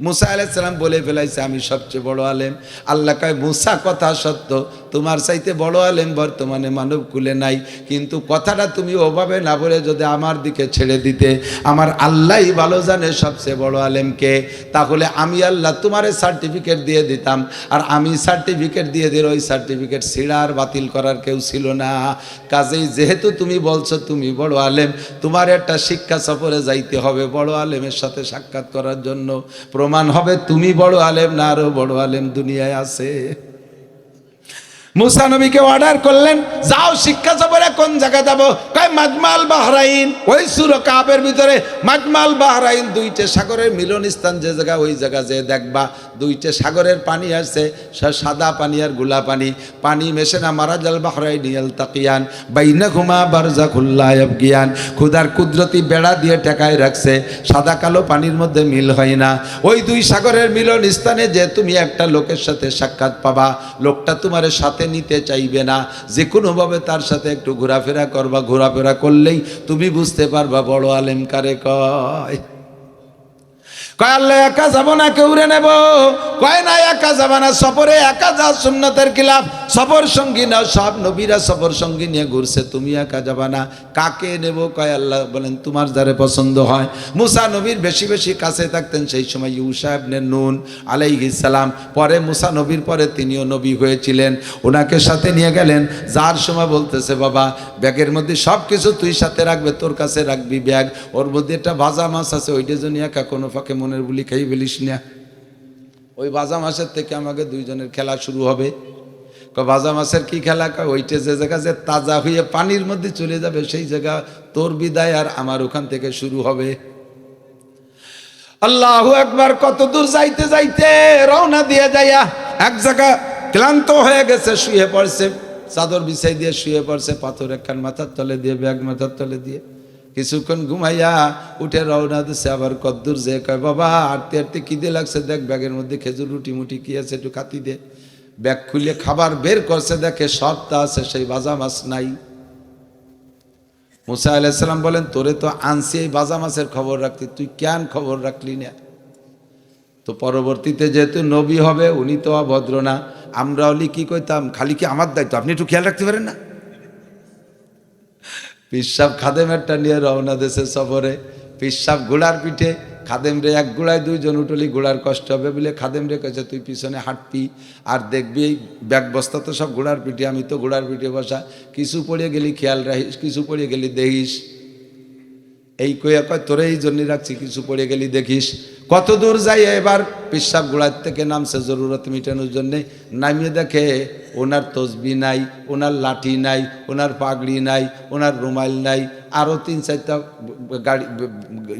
মুসা আলাইসাল্লাম বলে ফেলাইছে, আমি সবচেয়ে বড় আলেম। আল্লাহ কয়, মুসা কথা সত্য, তোমার চাইতে বড় আলেম বর্তমানে মানব কুলে নাই। কিন্তু কথাটা তুমি ওভাবে না বলে যদি আমার দিকে ছেড়ে দিতে, আমার আল্লাহই ভালো জানে সবচেয়ে বড় আলেমকে তাহলে আমি আল্লাহ তোমারে সার্টিফিকেট দিয়ে দিতাম। আর আমি সার্টিফিকেট দিয়ে দিলে ওই সার্টিফিকেট ছিঁড়ার বাতিল করার কেউ ছিল না। কাজেই যেহেতু তুমি বলছো তুমি বড় আলেম, তোমার একটা শিক্ষা সফরে যাইতে হবে বড় আলেমের সাথে সাক্ষাৎ করার জন্য। প্রমাণ হবে তুমি বড় আলেম না আরও বড় আলেম দুনিয়ায় আছে। মুসা নবীকে অর্ডার করলেন, যাও শিক্ষা সফরে কোন জায়গা যাব? কয় মাজমাল বাহরাইন। ওই সুর কাপের ভিতরে মাজমাল বাহরাইন, দুইটা সাগরের মিলন স্থান যে জায়গা, ওই জায়গা যে দেখবা। দুইটা সাগরের পানি সা- সাদা পানি আরগুলা পানি। পানি মেশে না, মারা জাল বাহরাইন ইয়াল তাকিয়ান বাইনা ঘুমা বারজা খুল্লা জ্ঞান খুদার কুদরতি বেড়া দিয়ে টেকায় রাখছে, সাদা কালো পানির মধ্যে মিল হয় না। ওই দুই সাগরের মিলন স্থানে যে তুমি একটা লোকের সাথে সাক্ষাৎ পাবা, লোকটা তোমার সাথে নিতে চাইবে না। যে কোনোভাবে তার সাথে একটু ঘোরাফেরা করবা, ঘোরাফেরা করলেই তুমি বুঝতে পারবা বড় আলেম কারে কয়। কয়, আল্লাহ, একা যাব না কেউরে নেব? কয়, না, একা না, সফরে একা যা সুন্নতের কিলাফ সফর সঙ্গী সব নবীরা সফর সঙ্গী নিয়ে ঘুরছে, তুমি একা যাবা না। কাকে নেব? কয়, আল্লাহ, বলেন, তোমার যারে পছন্দ হয়। মুসা নবীর বেশি বেশি কাছে থাকতেন, সেই সময় নুন সালাম। পরে মুসা নবীর পরে তিনিও নবী হয়েছিলেন। ওনাকে সাথে নিয়ে গেলেন। যার সময় বলতেছে, বাবা, ব্যাগের মধ্যে সব কিছু তুই সাথে রাখবে, তোর কাছে রাখবি ব্যাগ। ওর মধ্যে একটা ভাজা মাছ আছে, ওইটা জন্য একা কোনো ফাঁকে মনের বলি খাই ফেলিস না? ওই ভাজা মাছের থেকে আমাকে দুইজনের খেলা শুরু হবে। ভাজা মাছের কি খেলা? কয় ওইটা যে জায়গা যে তাজা হয়ে পানির মধ্যে চলে যাবে, সেই জায়গা তোর বিদায় আর আমার ওখান থেকে শুরু হবে। আল্লাহ একবার কত দূর যাইতে যাইতে রওনা দিয়ে যাইয়া এক জায়গা ক্লান্ত হয়ে গেছে, শুয়ে পড়ছে। চাদর বিছাই দিয়ে শুয়ে পড়ছে, পাথর একখান মাথার তলে দিয়ে, ব্যাগ মাথার তলে দিয়ে। কিছুক্ষণ ঘুমাইয়া উঠে রওনা দিচ্ছে আবার কদ্দূর যে কয়, বাবা আটতে আটতে খিদে লাগছে? দেখ, ব্যাগের মধ্যে খেজুর রুটি মুটি কি আছে একটু খাতি দে। ব্যাগ খুলে খাবার বের করছে, দেখে সব তা আছে, সেই বাজা মাছ নাই। মুসা আলাইসাল্লাম বলেন, তোরে তো আনছি এই বাজা মাছের খবর রাখতি, তুই কেন খবর রাখলি না? তো পরবর্তীতে যেহেতু নবী হবে, উনি তো অভদ্র না আমরা হলি কি কইতাম, খালি কি আমার দায়িত্ব? আপনি একটু খেয়াল রাখতে পারেন না? পিসাব খাদেমেরটা নিয়ে রওনা দেশে সফরে। পিসাব ঘোড়ার পিঠে খাদেম রে এক গোড়ায় দুইজন উঠলি ঘোড়ার কষ্ট হবে বলে খাদেম রে কেছে তুই পিছনে হাঁটবি আর দেখবি এই ব্যাগ বস্তা তো সব ঘোড়ার পিঠে, আমি তো ঘোড়ার পিঠে বসা। কিছু পড়ে গেলি খেয়াল রাখিস, কিছু পড়ে গেলি দেখিস। এই কইয়া কয়, তোরে এই জন্য রাখছি, কিছু পড়ে গেলি দেখিস। কত দূর যাই এবার পিসাব গোড়ার থেকে নামছে জরুরত মিটানোর জন্যে। নামিয়ে দেখে ওনার তসবি নাই, ওনার লাঠি নাই, ওনার পাগড়ি নাই, ওনার রুমাল নাই আরও তিন চারটা গাড়ি,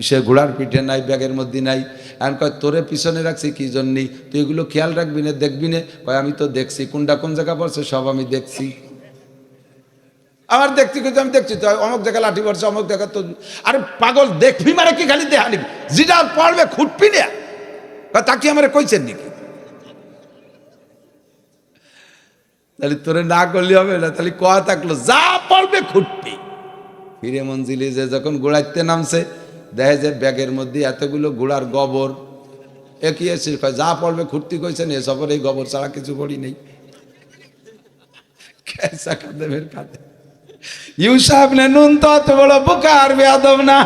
সে ঘোড়ার পিঠে নাই, ব্যাগের মধ্যে নাই। এখন কয়, তোরে পিছনে রাখছি কি জন্যই তুই এগুলো খেয়াল রাখবি না, দেখবি না? কয়, আমি তো দেখছি, কোনটা কোন জায়গা পড়ছে সব আমি দেখছি। আমার দেখতে কিন্তু আমি দেখছি তো, অমুক দেখা লাঠি পড়ছে অমুক দেখা তো আরে পাগল, দেখবি মানে কি খালি দেহা নিবি? যেটা পড়বে খুঁটবি না। তাকে আমার কইছেন নাকি? তাহলে তোরে না করলে হবে না, তাহলে কয়া থাকল, যা পড়বে খুঁটবি। ফিরে মঞ্জিলি যে যখন গোড়াইতে নামছে, দেখে যে ব্যাগের মধ্যে এতগুলো গোড়ার গোবর। একই এসে যা পড়বে খুঁটতি কইছেন, এ সফর এই গোবর ছাড়া কিছু করি নেই। কেসা কাদেমের কাঁদে? ইউসাফ নে নুন তো অত বড় বুকার বেয়াদব না।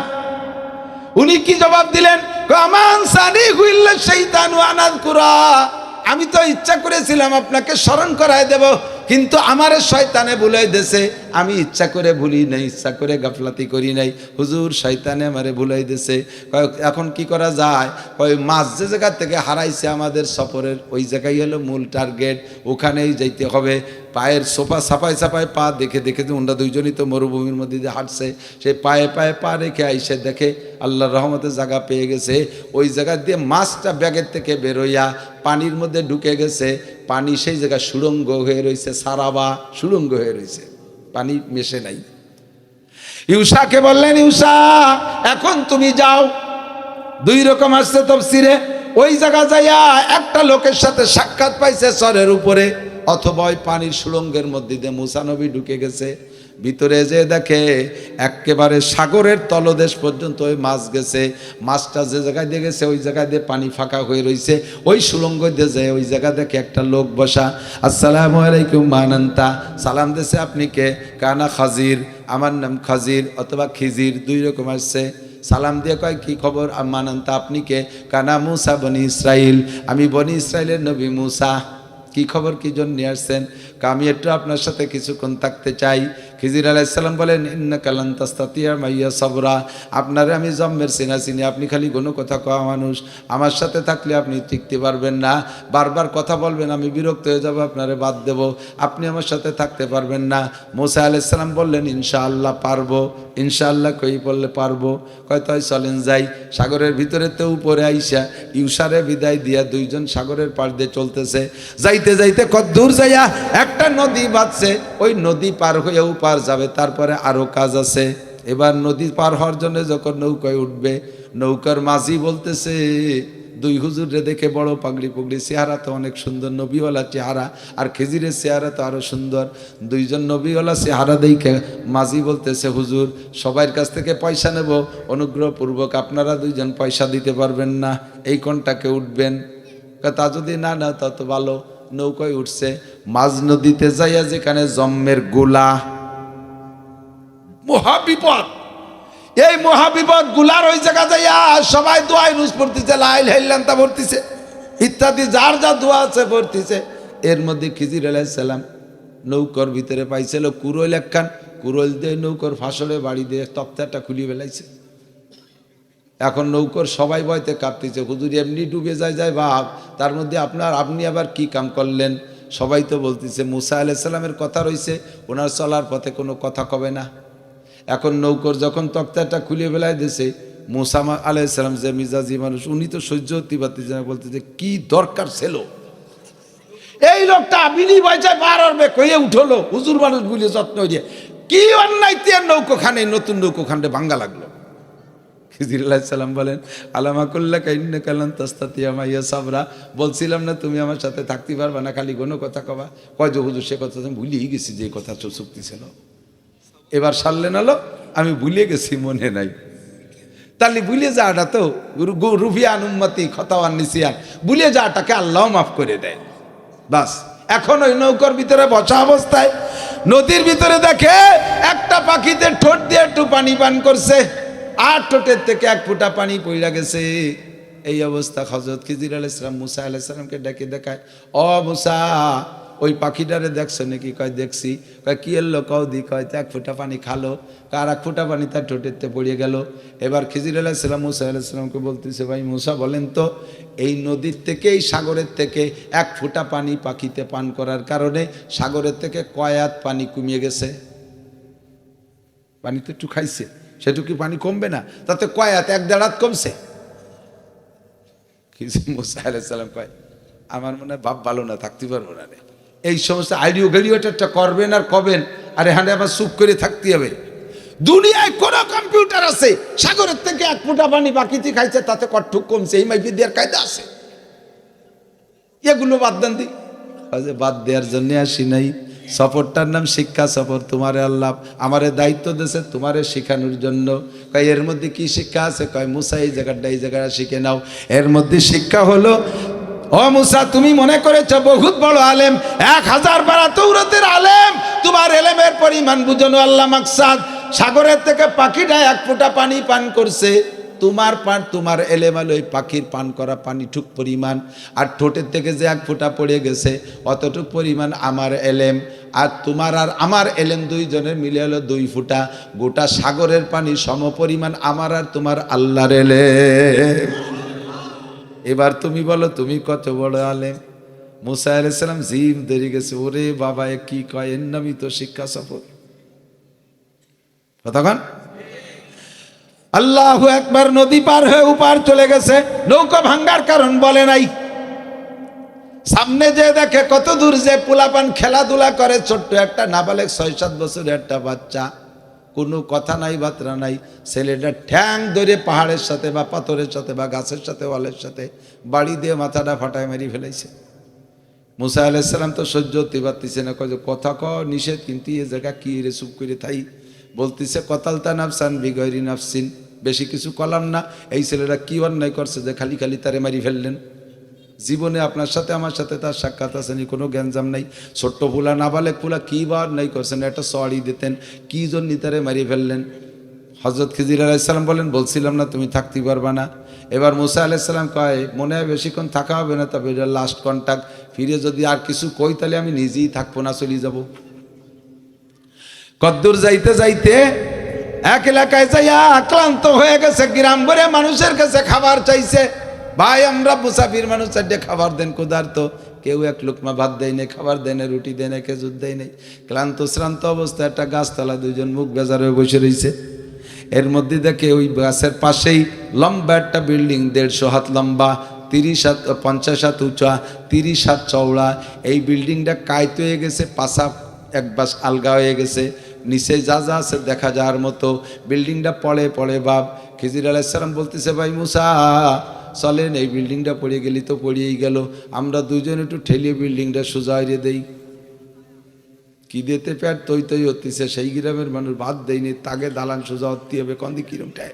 উনি কি জবাব দিলেন? কামান আনাদ আমি তো ইচ্ছা করেছিলাম আপনাকে স্মরণ করায় দেব। কিন্তু আমার শয়তানে ভুলাই দেছে আমি ইচ্ছা করে ভুলি নাই, ইচ্ছা করে গাফলাতি করি নাই। হুজুর শয়তানে আমারে ভুলাই দেছে এখন কি করা যায়? কয়, মাছ যে জায়গা থেকে হারাইছে আমাদের সফরের, ওই জায়গায় হলো মূল টার্গেট। ওখানেই যাইতে হবে। পায়ের সোফা সাফাই সাফাই পা দেখে দেখে যে ওনারা দুইজনই তো মরুভূমির মধ্যে দিয়ে হাঁটছে। সে পায়ে পায়ে পা রেখে আইসে দেখে আল্লাহর রহমতের জায়গা পেয়ে গেছে। ওই জায়গা দিয়ে মাছটা ব্যাগের থেকে বেরোইয়া পানির মধ্যে ঢুকে গেছে। পানি সেই জায়গায় সুড়ঙ্গ হয়ে রয়েছে, সারাবা সুড়ঙ্গ হয়ে রয়েছে। পানি মেশে নাই। ইউসাকে বললেন ইউসা এখন তুমি যাও। দুই রকম আসছে তফসিরে। ওই জায়গা যাইয়া একটা লোকের সাথে সাক্ষাৎ পাইছে সরের উপরে, অথবা ওই পানির সুড়ঙ্গের মধ্যে দিয়ে মুসানবী ঢুকে গেছে। ভিতরে যে দেখে একেবারে সাগরের তলদেশ পর্যন্ত ওই মাছ গেছে, মাছটা যে জায়গায় দিয়ে গেছে, ওই জায়গায় দিয়ে পানি ফাঁকা হয়ে রয়েছে ওই সুলঙ্গ দিয়ে যায় ওই জায়গা দেখে একটা লোক বসা, আসসালামু আলাইকুম, মানান্তা। সালাম দেশে আপনি কে? কানা খাজির। আমার নাম খাজির অথবা খিজির, দুই রকম আসছে। সালাম দিয়ে কয়, কি খবর? মানান্তা, আপনি কে? কানা মুসা, বনি ইসরাইল। আমি বনি ইসরাইলের নবী মুসা। কি খবর? কি জন্য নিয়ে আসছেন আমি একটু আপনার সাথে কিছুক্ষণ থাকতে চাই। খিজির আলাইসাল্লাম বলেন ইন্না কালান তাস্তাতিয়া মাইয়া সবরা। আপনারে আমি জম্মের চিনা চিনি, আপনি খালি কোনো কথা কওয়া মানুষ। আমার সাথে থাকলে আপনি টিকতে পারবেন না। বারবার কথা বলবেন, আমি বিরক্ত হয়ে যাব, আপনারে বাদ দেব। আপনি আমার সাথে থাকতে পারবেন না। মোসা আলাইসাল্লাম বললেন, ইনশাআল্লাহ পারব। ইনশাআল্লাহ কই বললে পারব? কয় তাই চলেন যাই। সাগরের ভিতরে তো উপরে আইসা, ইউসারে বিদায় দিয়া দুইজন সাগরের পাশ দিয়ে চলতেছে। যাইতে যাইতে কত দূর যাইয়া একটা নদী বাঁধছে। ওই নদী পার হয়েও পার যাবে, তারপরে আরও কাজ আছে। এবার নদী পার হওয়ার জন্য যখন নৌকায় উঠবে, নৌকার মাঝি বলতেছে, দুই হুজুরে দেখে বড় পাগড়ি পুগড়ি চেহারা তো অনেক সুন্দর, নবীওয়ালা চেহারা, আর খেজিরের চেহারা তো আরও সুন্দর। দুইজন নবীওয়ালা চেহারা দেখে মাঝি বলতেছে, হুজুর সবার কাছ থেকে পয়সা নেব, অনুগ্রহপূর্বক আপনারা দুইজন পয়সা দিতে পারবেন না, এই কোনটাকে উঠবেন? তা যদি না না তত ভালো, নৌকায় উঠছে। মাঝ নদীতে যাইয়া যেখানে জম্মের গোলা মহাবিপদ। এই মহাবিপদগুলার ওই জায়গা যাইয়া সবাই দোয়াই নুস পড়তেছে, লাইল হাইলান তা পড়তেছে ইত্যাদি যার যা দোয়া আছে পড়তেছে এর মধ্যে খিজির আলাইসালাম নৌকর ভিতরে পাইছিল কুরল একখান। কুরল দিয়ে নৌকর ফাঁসলে বাড়ি দিয়ে তক্তাটা খুলিয়ে ফেলাইছে। এখন নৌকর সবাই বয়তে কাঁপতেছে, হুজুর এমনি ডুবে যায় যায় ভাব তার মধ্যে আপনার, আপনি আবার কি কাম করলেন? সবাই তো বলতেছে, মুসা আলাইসাল্লামের কথা রয়েছে ওনার চলার পথে কোনো কথা কবে না। এখন নৌকর যখন তক্তাটা খুলে বেলায় দিছে মুসা আলাইসালাম যে মিজাজি মানুষ, উনি তো সহ্য হতে পারতেছে না, বলতেছে, কি দরকার ছিল? এই লোকটা বিলি পয়সায় বার হবে কইয়ে উঠল, হুজুর মানুষ গুলি যত্ন দিয়ে কি অন্যায় তিয়ার নৌকো খানে নতুন নৌকো খানটা ভাঙ্গা লাগল? খিজির সালাম বলেন, আলামা করল্লা কাইন্না কালান তাস্তাতিয়া মাইয়া সাবরা। বলছিলাম না, তুমি আমার সাথে থাকতে পারবা না, খালি কোনো কথা কবা। কয় যে, হুজুর সে কথা আমি ভুলিয়ে গেছি, যে কথা চুক্তি ছিল এবার সারলেন আলো আমি ভুলে গেছি, মনে নাই। তাহলে ভুলে যাওয়াটা তো রুফিয়ান উম্মতি খতাওয়ান নিসিয়ান ভুলে যাওয়াটাকে আল্লাহ মাফ করে দেয়। বাস। এখন ওই নৌকার ভিতরে বসা অবস্থায় নদীর ভিতরে দেখে একটা পাখিতে ঠোঁট দিয়ে একটু পানি পান করছে। আর ঠোঁটের থেকে এক ফুটা পানি পইরা গেছে। এই অবস্থা হজরত খিজির আলাইসালাম মুসা আলাইসালামকে ডেকে দেখায়। অ মুসা ওই পাখিটারে দেখছ নাকি? কয়, দেখছি। কয়, কি এলো? কও দি, কয় এক ফুটা পানি খালো। কার এক ফুটা পানি তার ঠোঁটেরতে পড়িয়ে গেল। এবার খিজির আলাইসালাম মুসা আলাইসালামকে বলতেছে, ভাই, মুসা বলেন তো, এই নদীর থেকে এই সাগরের থেকে এক ফুটা পানি পাখিতে পান করার কারণে সাগরের থেকে কয়াত পানি কমিয়ে গেছে? পানি তো একটু খাইছে। সেটুকু পানি কমবে না? তাতে কয়াত এক দেড়াত কমছে। কিছু মুসা আলাইসাল্লাম কয়, আমার মনে হয় ভাব ভালো না, থাকতে পারব না রে। এই সমস্ত আইডিও গেলিওটা করবেন আর কবেন? আর এখানে আবার চুপ করে থাকতে হবে। দুনিয়ায় কোন কম্পিউটার আছে, সাগরের থেকে এক ফুটা পানি বাকিতে খাইছে, তাতে কট্টুক কমছে, এই মাইপি দেওয়ার কায়দা আছে। এগুলো বাদ দেন দি। বাদ দেওয়ার জন্য আসি নাই। সফরটার নাম শিক্ষা সফর, তোমারে আল্লাহ আমারে দায়িত্ব দিয়েছে, তোমারে শেখানোর জন্য। কয়, এর মধ্যে কি শিক্ষা আছে? কয়, মুসা, এই জায়গাটা এই জায়গাটা শিখে নাও। এর মধ্যে শিক্ষা হলো ও মুসা, তুমি মনে করেছ বহুত বড় আলেম? এক হাজার বারা তৌরতের আলেম। তোমার এলেমের পরিমাণ বুঝনো আল্লাহ মাকসাদ। সাগরের থেকে পাখিটা এক ফোঁটা পানি পান করছে। তোমার পান, তোমার এলেমাল ওই পাখির পান করা পানি ঠুক পরিমাণ। আর ঠোঁটের থেকে যে এক ফোঁটা পড়ে গেছে, অতটুক পরিমাণ আমার এলেম। আর তোমার আর আমার এলেম দুইজনের মিলে হলো দুই ফুটা। গোটা সাগরের পানি সম পরিমাণ আমার আর তোমার আল্লাহর এলেম। এবার তুমি বলো, তুমি কত বড় আলেম? মুসা আলাইসালাম জিম দেরি গেছে। ওরে বাবা কি কয়? এর নামই তো শিক্ষা সফর কতক্ষণ আল্লাহ একবার নদী পার হয়ে উপার চলে গেছে। নৌকা ভাঙ্গার কারণ বলে নাই। সামনে যে দেখে কত দূর যে পোলাপান খেলাধুলা করে, ছোট্ট একটা নাবালেক ছয় সাত বছরের একটা বাচ্চা। কোনো কথা নাই বার্তা নাই। ছেলেটা ঠ্যাং ধরে পাহাড়ের সাথে বা পাথরের সাথে বা গাছের সাথে, ওয়ালের সাথে বাড়ি দিয়ে মাথাটা ফাটায় মেরি ফেলাইছে মুসা আলাইসাল্লাম তো সহ্য হতে পারতেছে না, কয় কথা ক, নিষেধ, কিন্তু এ জায়গা কি রে, চুপ করে থাই? বলতেছে কতালতা নাফসান বিগরি নাফসিন, বেশি কিছু কলাম না। এই ছেলেরা কি অন্যায় করছে যে খালি খালি তারে মারি ফেললেন? জীবনে আপনার সাথে, আমার সাথে তার সাক্ষাৎ আসেনি কোনো জ্ঞানজাম নাই। ছোট্ট ফুলা না নাবালেক ফুলা কী বার নাই করছেন, একটা সরি দিতেন, কী জন্য তারে মারিয়ে ফেললেন? হজরত খিজির আলাইসাল্লাম বলেন, বলছিলাম না তুমি থাকতে পারবা না। এবার মুসা আলাইসাল্লাম কয়, মনে হয় বেশিক্ষণ থাকা হবে না, তবে এটা লাস্ট কন্ট্যাক্ট ফিরে যদি আর কিছু কই তাহলে আমি নিজেই থাকব না, চলে যাব। কদ্দূর যাইতে যাইতে এক এলাকায় যাইয়া আক্রান্ত হয়ে গেছে, গ্রাম ভরে মানুষের কাছে খাবার চাইছে। ভাই, আমরা মুসাফির মানুষ, চারটে খাবার দেন, ক্ষুধার্ত। কেউ এক লোকমা ভাত দেয় নেই, খাবার দেয় নাই, রুটি দেয় নাই, খেজুর দেয় নেই। ক্লান্ত, শ্রান্ত অবস্থায় একটা গাছতলা দুজন মুখ বেজার হয়ে বসে রয়েছে এর মধ্যে দেখে ওই গাছের পাশেই লম্বা একটা বিল্ডিং, দেড়শো হাত লম্বা, তিরিশ হাত, পঞ্চাশ হাত উঁচা, তিরিশ হাত চওড়া। এই বিল্ডিংটা কায়ত হয়ে গেছে পাশা এক বাস আলগা হয়ে গেছে। নিচে যা যা আছে দেখা যাওয়ার মতো। বিল্ডিংটা পড়ে পড়ে বাপ। খিজির আলাইসালাম বলতেছে, ভাই মুসা চলেন এই বিল্ডিংটা পড়ে গেলি তো পড়িয়েই গেল। আমরা দুজন একটু ঠেলিয়ে বিল্ডিংটা সোজা হইয়ে দেই। কি দিতে প্যাট তৈ তৈ হতিছে, সেই গ্রামের মানুষ বাদ দেয়নি তাকে দালান সোজা হতে হবে, কন্দি কিরমটায়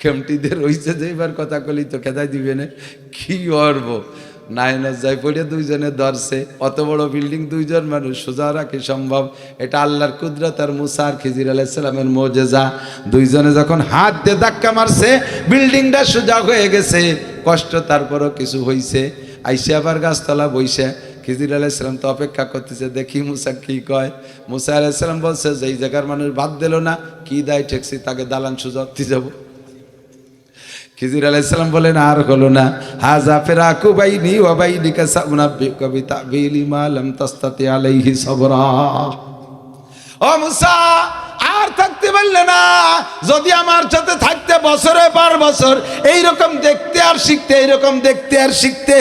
খেমটিদের রইছে যে এবার কথা কলি তো খেদাই দিবে না। কি অর্ব। নায়নার যাই পড়ে দুইজনে ধরছে। অত বড় বিল্ডিং দুইজন মানুষ, সোজা রাখে সম্ভব। এটা আল্লাহর কুদরত আর মুসা আর খিজির আলাইসালামের মোজেজা। দুইজনে যখন হাত দিয়ে ধাক্কা মারছে, বিল্ডিংটা সোজা হয়ে গেছে। কষ্ট তারপরও কিছু হইছে। আইসে আবার গাছতলা বইসে। খিজির আলাইসালাম তো অপেক্ষা করতেছে, দেখি মুসা কি কয়? মুসা আলাইসালাম বলছে, যে এই জায়গার মানুষ বাদ দিল না, কি দায় ঠেকছি, তাকে দালান সুজা যাব। খিজির আলাইসালাম বলেন, আর হলো না। হাজা ফেরা কুবাইনি ওয়াবাইনি কাসাবনা কবিতা বিলি মালাম তাস্তাতি আলাইহি সবরা। ও মুসা, আর থাকতে পারলে না, যদি আমার সাথে থাকতে বছরে পার বছর এইরকম দেখতে আর শিখতে, এইরকম দেখতে আর শিখতে,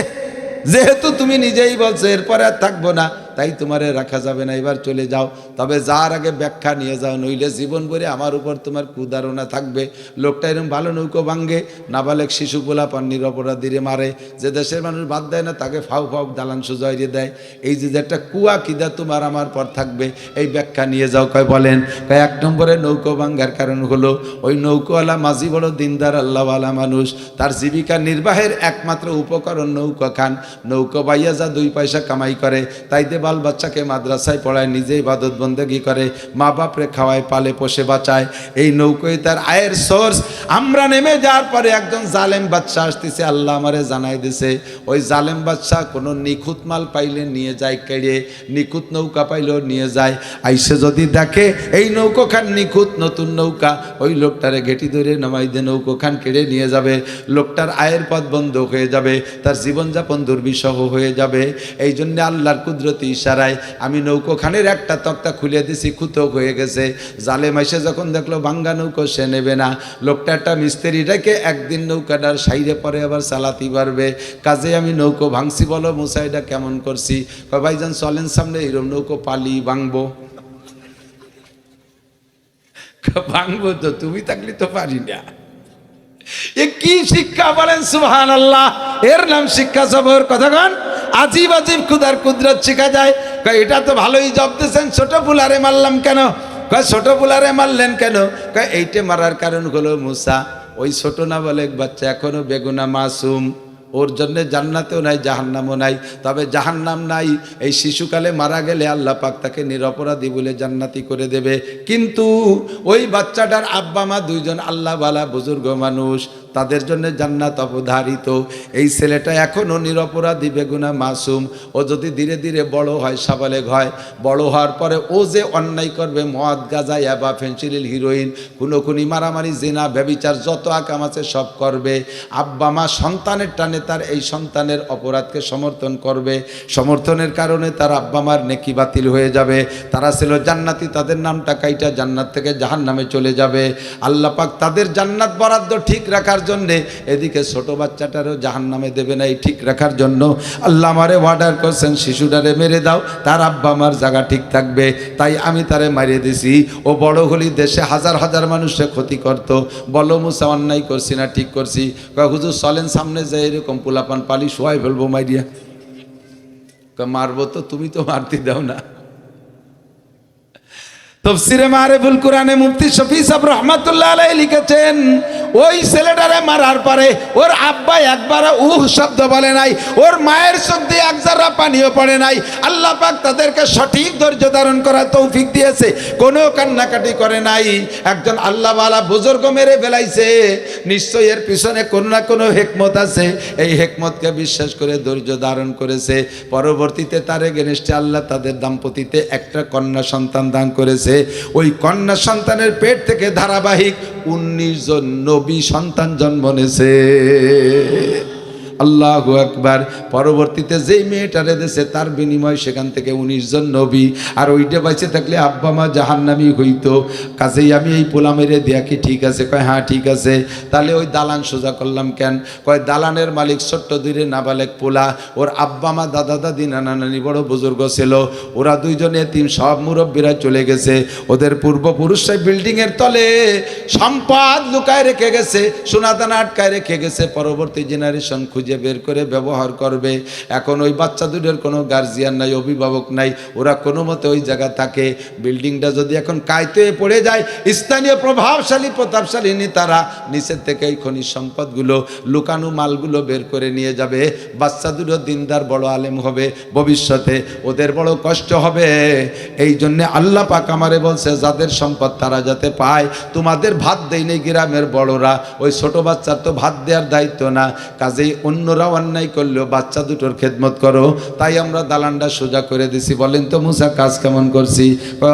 যেহেতু তুমি নিজেই বলছো, এরপরে আর থাকব না। তাই তোমারে রাখা যাবে না, এবার চলে যাও। তবে যার আগে ব্যাখ্যা নিয়ে যাও, নইলে জীবন ভরে আমার উপর তোমার কুদারণা থাকবে। লোকটা এরকম ভালো নৌকো ভাঙ্গে নাবালেক শিশু পোলা পান্নির অপরাধীরে মারে। যে দেশের মানুষ বাদ দেয় না, তাকে ফাউ ফাউ দালান সুজয় দেয়। এই যে একটা কুয়া কিদা তোমার আমার পর থাকবে। এই ব্যাখ্যা নিয়ে যাও, কয় বলেন, কয় এক নম্বরে নৌকো ভাঙ্গার কারণ হলো, ওই নৌকোওয়ালা মাঝি বড় দিনদার, আল্লাহওয়ালা মানুষ। তার জীবিকা নির্বাহের একমাত্র উপকরণ নৌকো খান। নৌকো বাইয়া যা দুই পয়সা কামাই করে, তাইতে বাল বাচ্চাকে মাদ্রাসায় পড়ায়, নিজেই বাদত বন্দেগি করে, মা বাপরে খাওয়ায়, পালে পোষে বাঁচায়। এই নৌকোয় তার আয়ের সোর্স আমরা নেমে যাওয়ার পরে একজন জালেম বাচ্চা আসতেছে, আল্লাহ আমারে জানাই দিছে, ওই জালেম বাচ্চা কোনো নিখুঁত মাল পাইলে নিয়ে যায় কেড়ে, নিখুঁত নৌকা পাইলেও নিয়ে যায়। আইসে যদি দেখে, এই নৌকো খান নিখুঁত, নতুন নৌকা, ওই লোকটারে ঘেটি ধরে নামাই দিয়ে নৌকো খান কেড়ে নিয়ে যাবে। লোকটার আয়ের পথ বন্ধ হয়ে যাবে, তার জীবনযাপন দুর্বিষহ হয়ে যাবে। এই জন্য আল্লাহর কুদরতি ইশারায় আমি নৌকো খানের একটা তক্তা খুলে দিছি খুঁতো হয়ে গেছে। জালে মাইসে যখন দেখল বাঙ্গা নৌকো, সে নেবে না। লোকটা একটা মিস্ত্রিটাকে একদিন নৌকাটার সাইরে পরে আবার চালাতে পারবে কাজে আমি নৌকো ভাঙছি বলো মুসাইটা কেমন করছি? কয়, ভাইজান, চলেন সামনে এরম নৌকো পালি, ভাঙবো। ভাঙবো তো, তুমি থাকলে তো পারি না। কি শিক্ষা বলেন সুহান আল্লাহ এর নাম শিক্ষা সবর কথাগণ আজিব আজিব খুদার কুদরত শেখা যায়। কয়, এটা তো ভালোই জব দিয়েছেন ছোট ফুলারে মারলাম কেন? কয়, ছোট ফুলারে মারলেন কেন? কয়, এইটে মারার কারণ হলো মুসা। ওই ছোট না বলে বাচ্চা এখনও বেগুনা মাসুম। ওর জন্য জান্নাতেও নাই, জাহান্নামও নাই। তবে জাহান্নাম নাই। এই শিশুকালে মারা গেলে আল্লাহ পাক তাকে নিরপরাধী বলে জান্নাতি করে দেবে। কিন্তু ওই বাচ্চাটার আব্বা মা দুইজন আল্লাহওয়ালা বুজুর্গ মানুষ। তাদের জন্য জান্নাত অবধারিত। এই ছেলেটা এখনও নিরপরাধী বেগুনা মাসুম। ও যদি ধীরে ধীরে বড় হয়, সাবালেগ হয়, বড় হওয়ার পরে ও যে অন্যায় করবে, মদ, গাজা, ইয়াবা, ফেন্সিলিল, হিরোইন কোনো খুনি মারামারি, জেনা ব্যবিচার যত আকাম আছে সব করবে। আব্বা মা সন্তানের টানে তার এই সন্তানের অপরাধকে সমর্থন করবে। সমর্থনের কারণে তার আব্বা মার নেকি বাতিল হয়ে যাবে। তারা ছিল জান্নাতি, তাদের নামটা কাইটা জান্নাত থেকে জাহান নামে চলে যাবে। আল্লাহ পাক তাদের জান্নাত বরাদ্দ ঠিক রাখার জন্যে, এদিকে ছোট বাচ্চাটারও জাহান নামে দেবে না এই ঠিক রাখার জন্য। আল্লাহ আমারে অর্ডার করছেন, শিশুটারে মেরে দাও, তার আব্বা আমার জায়গা ঠিক থাকবে। তাই আমি তারে মারিয়ে দিছি। ও বড় হলি দেশে হাজার হাজার মানুষের ক্ষতি করত। বলো মুসা, অন্যায় করছি না, ঠিক করছি। হুজুর, চলেন সামনে যাই, এরকম পোলাপান পালি শোয়াই ফেলব মাইরিয়া। মারবো তো, তুমি তো মারতে দাও না। তফসিরে মারেফুল কোরআনে মুফতি শফি সাহেব রহমাতুল্লাহ আলাই লিখেছেন, ওই ছেলেটারে মারার পরে ওর আব্বা একবার উহ শব্দ বলে নাই, ওর মায়ের চোখ দিয়ে এক জাররা পানিও পড়ে নাই। আল্লাহ পাক তাদেরকে সঠিক ধৈর্য ধারণ করার তৌফিক দিয়েছে, কোনো কান্নাকাটি করে নাই। একজন আল্লাহওয়ালা বুজুর্গ মেরে ফেলাইছে, নিশ্চয়ই এর পিছনে কোনো না কোনো হেকমত আছে। এই হেকমতকে বিশ্বাস করে ধৈর্য ধারণ করেছে। পরবর্তীতে তার এগেনস্টে আল্লাহ তাদের দাম্পতিতে একটা কন্যা সন্তান দান করেছে। ওই কন্যা সন্তানের পেট থেকে ধারাবাহিক উনিশ জন নবী সন্তান জন্ম নেছে আল্লাহ আকবার। পরবর্তীতে যেই মেয়েটারে দেশে তার বিনিময় সেখান থেকে উনিশ জন নবী। আর ওইটা বাইচে থাকলে আব্বা মা জাহান্নামি হইতো। কাজেই আমি এই পোলা মেরে দেয়া কি ঠিক আছে? কয় হ্যাঁ ঠিক আছে। তাহলে ওই দালান সোজা করলাম কেন? কয়, দালানের মালিক ছোট্ট দূরে নাবালেক পোলা। ওর আব্বা মা দাদা দাদি, নানা নানি বড় বুজুর্গ ছিল। ওরা দুইজনে তিন সব মুরব্বীরা চলে গেছে। ওদের পূর্বপুরুষরা বিল্ডিংয়ের তলে সম্পদ লুকায় রেখে গেছে, সোনাদানা আটকায় রেখে গেছে। পরবর্তী জেনারেশন খুঁজে বের করে ব্যবহার করবে। এখন ওই বাচ্চা দুটোর কোনো গার্জিয়ান নাই, অভিভাবক নাই, ওরা কোনো মতে ওই জায়গা থাকে। বিল্ডিংটা যদি এখন কায়তে পড়ে যায়, স্থানীয় প্রভাবশালী প্রতাপশালী নেতারা নিচের থেকে এই খনিজ সম্পদগুলো, লুকানো মালগুলো বের করে নিয়ে যাবে। বাচ্চা দুটো দিনদার বড় আলেম হবে, ভবিষ্যতে ওদের বড় কষ্ট হবে। এই জন্যে আল্লাহ পাক আমারে বলছে, যাদের সম্পদ তারা যাতে পায়। তোমাদের ভাত দেয়নি গ্রামের বড়রা, ওই ছোট বাচ্চার তো ভাত দেওয়ার দায়িত্ব না। কাজেই অন্যরা অন্যায় করলেও বাচ্চা দুটোর খেদমত করো। তাই আমরা দালানটা সোজা করে দিছি। বলেন তো, মুসা, কাজ কেমন করছি?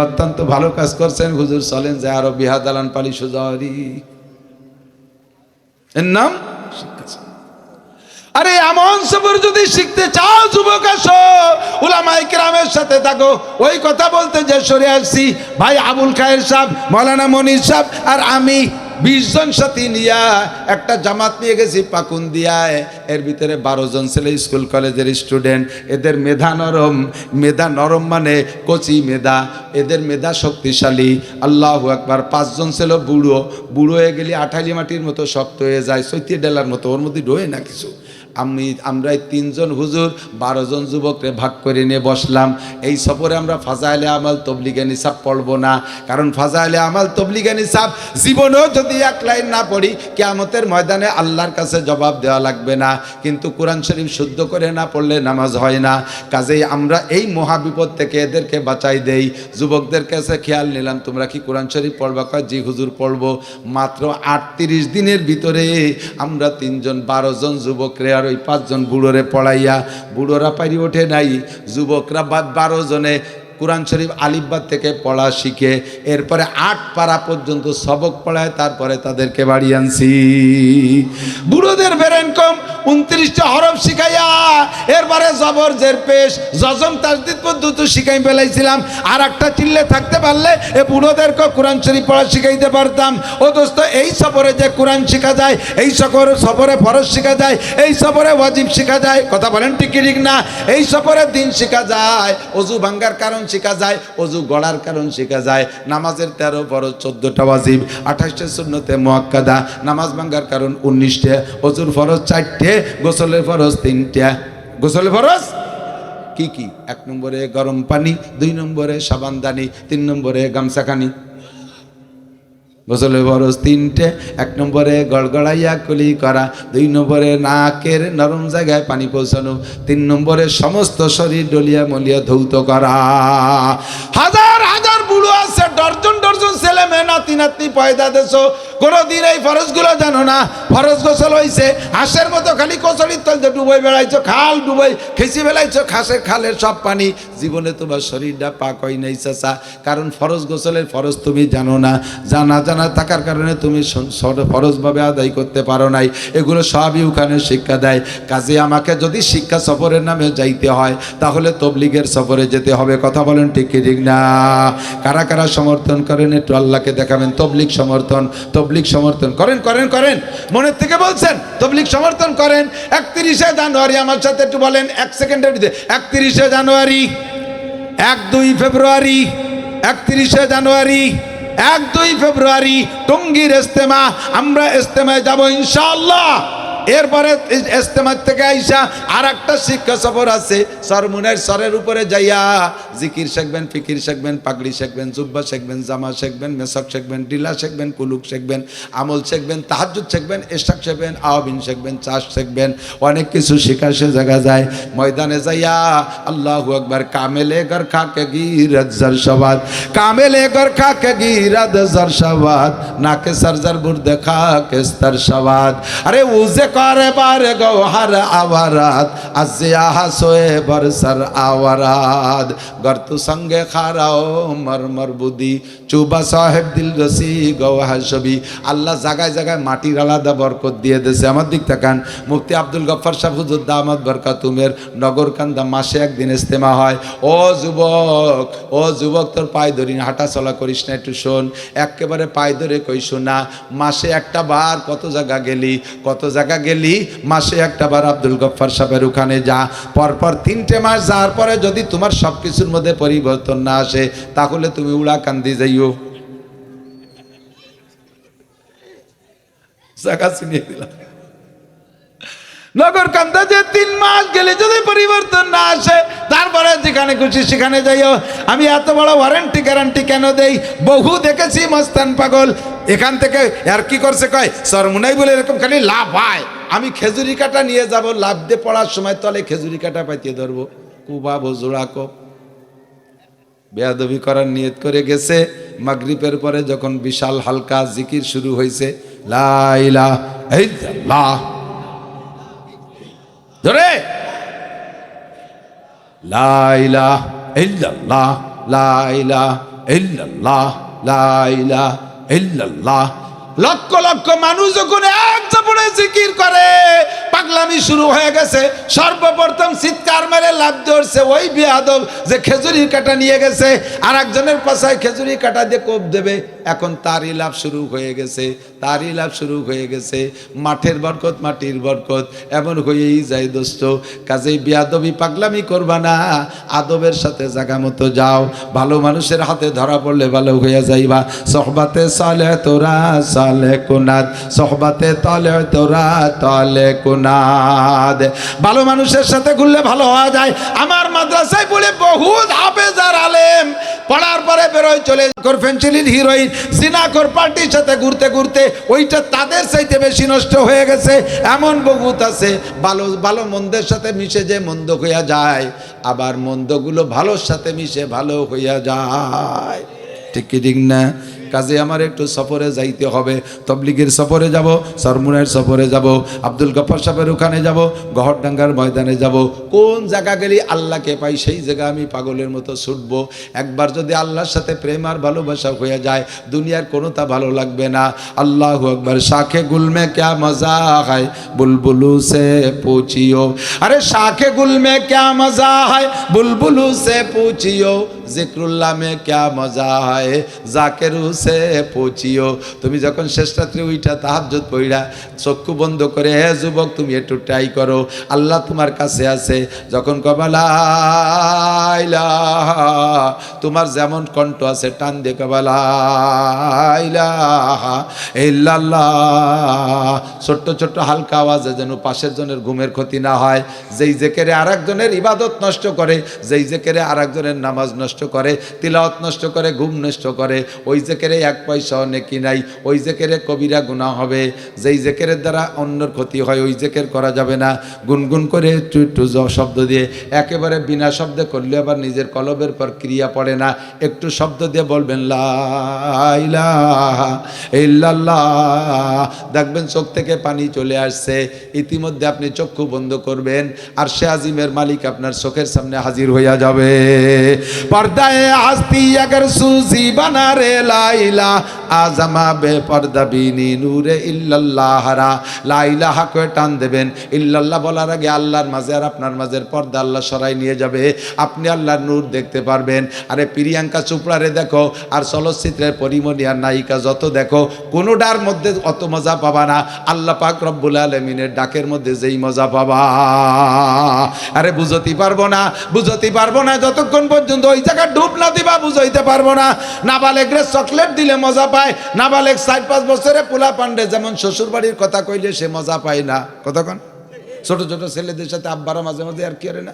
অত্যন্ত ভালো কাজ করছেন। হুজুর চলেন যে আরও বিহা দালান পালি সোজা হরি। এর নাম আরে, এমন সবর যদি শিখতে চাও, যুবক আসো উলামাই কেরামের সাথে থাকো। ওই কথা বলতে যে সরে আসছি, ভাই আবুল খায়ের সাহেব, মৌলানা মনির সাহেব আর আমি বিশ জন সাথী নিয়া একটা জামাত নিয়ে গেছি পাকুন দিয়ায়। এর ভিতরে বারো জন ছেলে, স্কুল কলেজের স্টুডেন্ট। এদের মেধা নরম। মেধা নরম মানে কচি মেধা। এদের মেধা শক্তিশালী। আল্লাহ একবার পাঁচজন ছেলে বুড়ো। বুড়ো হয়ে গেলে আঠালি মাটির মতো শক্ত হয়ে যায়, সৈতি ডেলার মতো। ওর মধ্যে ডোয়ে না কিছু। আমি আমরা তিনজন হুজুর বারো জন যুবকরে ভাগ করে নিয়ে বসলাম। এই সফরে আমরা ফাজাইলে আমাল, তবলিগে নিসাব পড়ব না। কারণ ফাজাইলে আমাল, তবলিগে নিসাব জীবনেও যদি এক লাইন না পড়ি, কেয়ামতের ময়দানে আল্লাহর কাছে জবাব দেওয়া লাগবে না। কিন্তু কোরআন শরীফ শুদ্ধ করে না পড়লে নামাজ হয় না। কাজেই আমরা এই মহাবিপদ থেকে এদেরকে বাঁচাই দেই। যুবকদের কাছে খেয়াল নিলাম, তোমরা কি কোরআন শরীফ পড়বা? কয়, জি হুজুর, পড়ব। মাত্র আটত্রিশ দিনের ভিতরে আমরা তিনজন বারো জন যুবকরে আর ওই পাঁচজন বুড়োরে পড়াইয়া বুড়োরা পারি ওঠে নাই। যুবকরা বারো জনে কোরআন শরীফ আলিফবাদ থেকে পড়া শিখে, এরপরে আট পারা পর্যন্ত সবক পড়ায়, তারপরে তাদেরকে বাড়ি আনছি। বুড়োদের বেরেন কম, উনত্রিশটা হরফ শিখাইয়া, এরপরে জবর, জের, পেশ, জজম, তাজদিদ পদ্ধতি শিখাই ফেলাইছিলাম। আর একটা চিল্লে থাকতে পারলে এ বুড়োদেরকে কোরআন শরীফ পড়া শিখাইতে পারতাম। ও দোস্ত, এই সফরে যে কোরআন শেখা যায়, এই সফরে সফরে ফরজ শিখা যায়, এই সফরে ওয়াজিব শেখা যায়, কথা বলেন ঠিক ঠিক না? এই সফরে দিন শেখা যায়, অজু ভাঙ্গার কারণ শেখা যায়, অজু গড়ার কারণ শেখা যায়। নামাজের তেরো ফরজ, চোদ্দটা ওয়াজিব, আঠাশটা শূন্যতে মোয়াক্কাদা, নামাজ ভাঙ্গার কারণ উনিশটা, অজুর ফরজ চারটে, গোসলের ফরজ তিনটা। গোসলের ফরজ? কি কি? এক নম্বরে গরম পানি, দুই নম্বরে সাবানদানি তিন নম্বরে গামছাখানি। গোসলের বরস তিনটে, এক নম্বরে গড়গড়াইয়া কলি করা, দুই নম্বরে নাকের নরম জায়গায় পানি পৌঁছানো, তিন নম্বরে সমস্ত শরীর ডলিয়া মলিয়া ধৌত করা। হাজার হাজার বুড়ো আছে ডর্জন ডর্জন ছেলে মেয়ে, নাতি নাতি পয়দা দেশ কোনোদিন এই ফরজগুলো জানো না। ফরজ গোসল হয়েছে হাঁসের মতো খালি কচড়ির তলতে ডুবাই বেড়াইছো, খাল ডুবাই খেসি বেড়াইছো খাসের খালের সব পানি। জীবনে তোমার শরীরটা পাক হয় নাই চাচা। কারণ ফরজ গোসলের ফরজ তুমি জানো না। জানা জানা থাকার কারণে তুমি ফরজভাবে আদায় করতে পারো নাই। এগুলো সবই ওখানে শিক্ষা দেয়। কাজে আমাকে যদি শিক্ষা সফরের নামে যাইতে হয়, তাহলে তবলিগের সফরে যেতে হবে। কথা বলেন ঠিক ঠিক না? কারা কারা সমর্থন করেন একটু আল্লাহকে দেখাবেন। তবলিগ সমর্থন। তবলিগ তবলিক সমর্থন। করেন করেন করেন। মনের থেকে বলছেন তবলিক সমর্থন করেন। একত্রিশে জানুয়ারি, আমার সাথে একটু বলেন, এক সেকেন্ডের দিতে একত্রিশে জানুয়ারি, এক দুই ফেব্রুয়ারি, একত্রিশে জানুয়ারি, এক দুই ফেব্রুয়ারি, টঙ্গির ইস্তেমা আমরা ইস্তেমায় যাব ইনশাআল্লাহ। এরপরে ইস্তেমার থেকে আইসা আর একটা শিক্ষা সফর আছে সরমুনের সরের উপরে যাইয়া জিকির শেখবেন, ফিকির শেখবেন, পাগড়ি শেখবেন, জুব্বা শেখবেন, জামা শেখবেন, মেসক শেখবেন, ডিলা শেখবেন, কুলুক শেখবেন, আমল শেখবেন তাহাজুদ শেখবেন এশাক শেখবেন, আওয়াবিন শেখবেন, চাষ শেখবেন, অনেক কিছু শেখা সে জায়গা যায়। ময়দানে যাইয়া আল্লাহু আকবার, কামেলে গর খাকে গিরত জর সবাদ কামেলে গর খাকে গিরত জর সবাদ নাকে সরজর বুর দেখা কেস্তর সবাদ আরে উজে করে বার গৌহার আওয়ারাত আজিয়া হাসোয়ে বরসর আওয়ারাত। গর্তু সঙ্গে খারাও মরমর বুদি চুবা সাহেব দিল রসি গৌহা ছবি। আল্লাহ জায়গায় জায়গায় মাটির আলাদা বরকত দিয়ে দিয়েছে। আমার দিক তাকান মুফতি আব্দুল গফর শাহুজুদ্দ আহমদ বরকাতুমের নগরকান্দা মাসে একদিন ইস্তেমা হয়। ও যুবক ও যুবক তোর পায়ে ধরি না, হাঁটা চলা করিস না একটু শোন। একেবারে পায়ে ধরে কই শোনা মাসে একটা বার কত জায়গা গেলি কত জায়গা গেলি, মাসে একটা বার আব্দুল গফর সাহেবের ওখানে যা, পরপর তিনটে মাস যাওয়ার পরে যদি তোমার সব কিছুর মধ্যে পরিবর্তন না আসে, তাহলে তুমি উড়াকান্দি যাইও। যাইও। আমি এত বড় ওয়ারেন্টি গ্যারান্টি কেন দেই? বহু দেখেছি মস্তান পাগল। এখান থেকে আর কি করছে কয় সরমুনাই বলে এরকম খালি লাভ হয়। আমি খেজুরি কাটা নিয়ে যাব, লাভ দিয়ে পড়ার সময় তলে খেজুরি কাটা পাইতে ধরবো। কুবা বজুড়াকো বেয়াদবি করার নিয়ত করে গেছে। মাগরিবের পরে যখন বিশাল হালকা জিকির শুরু হয়েছে লাইলা ধরে। লাইলা লাইলা ইল্লাল্লাহ লাইলা ইল্লাল্লাহ। লক্ষ লক্ষ মানুষ যখন এক চাপড়ে জিকির করে, পাগলামি শুরু হয়ে গেছে। সর্বপ্রথম চিৎকার মেরে লাভ ধরছে ওই বিয়াদব যে খেজুরির কাটা নিয়ে গেছে। আর একজনের পাশায় খেজুরি কাটা দিয়ে কোপ দেবে। এখন তারই লাভ শুরু হয়ে গেছে তারই লাভ শুরু হয়ে গেছে, মাঠের বরকত, মাটির বরকত, এমন হয়েই যায় দোস্ত। কাজেই বিয়াদবি পাগলামি করবা না, আদবের সাথে জাগা মতো যাও, ভালো মানুষের হাতে ধরা পড়লে ভালো হয়ে যাইবা। সহবাতে সালে তোরা, সালে কোনাদ, সহবাতে তলে তোরা, তলে কোনাদ। ভালো মানুষের সাথে ঘুরলে ভালো হওয়া যায়। আমার মাদ্রাসায় পড়ে বহুত হাফেজার আলেম। পড়ার পরে বেরোয় চলে কর ফেন্সিলিন হিরোইন। সিনাকর পার্টির সাথে ঘুরতে ঘুরতে ওইটা তাদের চাইতে বেশি নষ্ট হয়ে গেছে। এমন বহুত আছে, ভালো ভালো মন্দের সাথে মিশে যে মন্দ হইয়া যায়, আবার মন্দগুলো ভালোর সাথে মিশে ভালো হইয়া যায়। ঠিক কি ঠিক না? কাজে আমার একটু সফরে যাইতে হবে। তবলিগের সফরে যাব সরমুনের সফরে যাব, আব্দুল গফর সাহেবের ওখানে যাব, গহরডাঙ্গার ময়দানে যাব। কোন জায়গা গেলে আল্লাহকে পাই, সেই জায়গা আমি পাগলের মতো ছুটবো। একবার যদি আল্লাহর সাথে প্রেম আর ভালোবাসা হয়ে যায়, দুনিয়ার কোনোটা ভালো লাগবে না। আল্লাহ একবার শাখে গুলমে ক্যা মজা হয়? বুলবুলু সে পুছিও আরে শাখে গুলমে ক্যা মজা হয়? বুলবুলু সে পুছিও জিক্রুল্লাহ মে ক্যা মজা হয় জাকেরু সে পৌঁছিও। তুমি যখন শেষ রাত্রে উইটা তাহাজ্জুদ পইড়া চক্ষু বন্ধ করে, হে যুবক, তুমি একটু ট্রাই করো। আল্লাহ তোমার কাছে আছে। যখন কবালা তোমার যেমন কণ্ঠ আছে, টান দিয়ে কবালা ছোট্ট ছোট্ট হালকা আওয়াজে যেন পাশের জনের ঘুমের ক্ষতি না হয়। যেই জেকেরে আর একজনের ইবাদত নষ্ট করে, যেই জেকেরে আর একজনের নামাজ নষ্ট করে, তিলাওয়াত নষ্ট করে, ঘুম নষ্ট করে, ওই জেকেরে এক পয়সাও নেকি নাই, ওই জেকেরে কবিরা গুণা হবে, যেই জেকেরের দ্বারা অন্যর ক্ষতি হয়, ওই জেকের করা যাবে না। গুনগুন করে একটু একটু শব্দ দিয়ে, একেবারে বিনা শব্দে করলে আবার নিজের কলবের পর ক্রিয়া পড়ে না। একটু শব্দ দিয়ে বলবেন, লা দেখবেন চোখ থেকে পানি চলে আসছে। ইতিমধ্যে আপনি চক্ষু বন্ধ করবেন, আর সে আজিমের মালিক আপনার চোখের সামনে হাজির হইয়া যাবে। পর্দায় আস্তি আগর সুজি বানা রে লাইলা। আজামা বে পর্দা বিনি নূরে ইল্লাল্লাহরা লাইলাহা করে টান দেবেন। ইল্লাল্লাহ বলার আগে আল্লাহর মাঝে আর আপনার মাঝের পর্দা আল্লাহ সরাই নিয়ে যাবে। আপনি আল্লাহর নূর দেখতে পারবেন। আরে প্রিয়াঙ্কা চোপড়ারে দেখো, আর চলচ্চিত্রের পরিমণি আর নায়িকা যত দেখো, কোনোটার মধ্যে অত মজা পাবা না। আল্লাহ পাক রব্বুল আলমিনের ডাকের মধ্যে যেই মজা পাবা। আরে বুঝতে পারব না, বুঝতে পারব না, যতক্ষণ পর্যন্ত ওই জায়গায় ডুব না দিবা বুঝাইতে পারব না। নাবালেগরে চকলেট দিলে মজা পায়। নাবালেগ চার পাঁচ বছরে পোলা পান্ডে যেমন শ্বশুর বাড়ির কথা কইলে সে মজা পায় না। কতক্ষণ ছোট ছোট ছেলেদের সাথে আব্বারা মাঝে মাঝে আর কি করে না?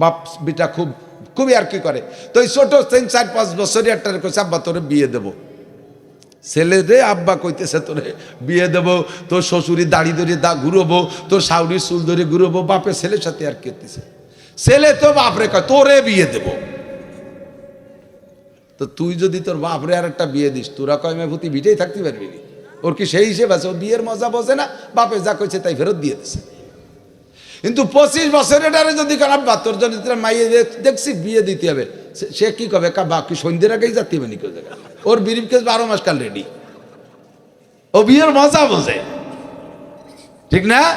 বাপ, বিটা খুব, খুবই আর কি করে। তো ওই ছোট তিন, চার, পাঁচ বছরই একটা কইছে, আব্বা, তোরে বিয়ে দেবো। ছেলে রে, আব্বা কইতেছে তোরে বিয়ে দেবো। তোর শ্বশুরি দাড়ি ধরে দা, ঘুরবো। তোর শাউরির চুল ধরে ঘুরবো। বাপের ছেলের সাথে আর কি করতেছে? ছেলে তো বাপরে কয়, তোরে বিয়ে দেবো। তো তুই যদি তোর বাপরে আর একটা বিয়ে দিস, তোরা কয় মেভূতি ভিটেই থাকতে পারবি নি? ওর কি সেই হিসেবে আছে? ও বিয়ের মজা বোঝে না, বাপে যা কইছে তাই ফেরত দিয়ে দিছে। কিন্তু পঁচিশ বছরের ডারে যদি খারাপ যদি তোর মাইয়ে দেখছি বিয়ে দিতে হবে, সে- কি কবে? কা বাকি সন্ধ্যের আগেই যাতে হবে নি কেউ ওর বিরিফ কেস বারো মাস কাল রেডি ও বিয়ের মজা বোঝে। ঠিক না?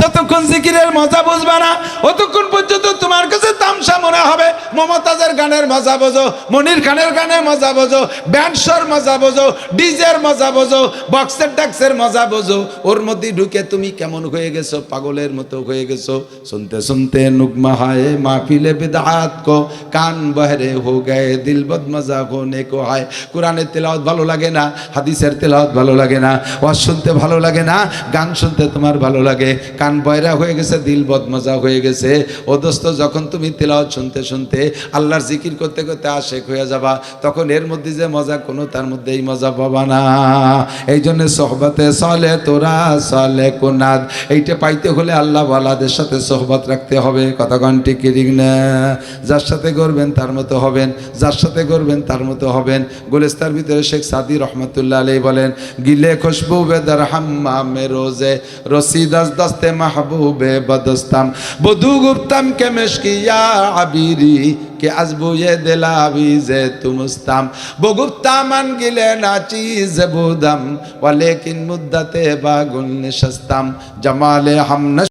যতক্ষণ জিকিরের মজা বুঝবা না, অতক্ষণ পর্যন্ত তোমার কাছে তামসা মনে হবে। মমতাজের গানের মজা বোঝো, মনির খানের গানের মজা বোঝো ব্যান্ডসর মজা বোঝো, ডিজের মজা বোঝো, বক্সের ট্যাক্সের মজা বোঝো। ওর মধ্যে ঢুকে তুমি কেমন হয়ে গেছো, পাগলের মতো হয়ে গেছো। শুনতে শুনতে নুকমা হায়, মাহফিলে বিদাত কো, কান বহরে হো গয়ে দিল মজা হোনে কো হয়। কোরআনের তেলাওয়াত ভালো লাগে না, হাদিসের তেলাওয়াত ভালো লাগে না, ওয়াজ শুনতে ভালো লাগে না, গান শুনতে তোমার ভালো লাগে। কান বয়রা হয়ে গেছে, দিল বদমজা হয়ে গেছে। ও দোস্ত, যখন তুমি তেলাওয়াত শুনতে শুনতে আল্লাহর জিকির করতে করতে আশেক হয়ে যাবা, তখন এর মধ্যে যে মজা কোনো, তার মধ্যে এই মজা পাবা না। এই জন্য সহবতে সলে তোরা, সলে কোনাদ। এইটা পাইতে হলে আল্লাহ বালাদের সাথে সহবত রাখতে হবে। কতক্ষণ টিকিরিং না? যার সাথে করবেন তার মতো হবেন। যার সাথে করবেন তার মতো হবেন। গুলেস্তার ভিতরে শেখ সাদি রহমতুল্লাহ আলী বলেন, গিলে খুশবু বেদার হাম্মামে রোজে রসিদাস দস্তে তে মাহবুবে বদস্তাম বধু গুপ্তাম কে মেশকিয়া আবিরি, কে আজবুয়ে দেলাবি যে তুমস্তাম। বগুপ্তামান গিলে নাচি জবুদাম ওয়ালেকিন মুদ্দাতে বাগুন নিশাস্তাম। জামালে হামনা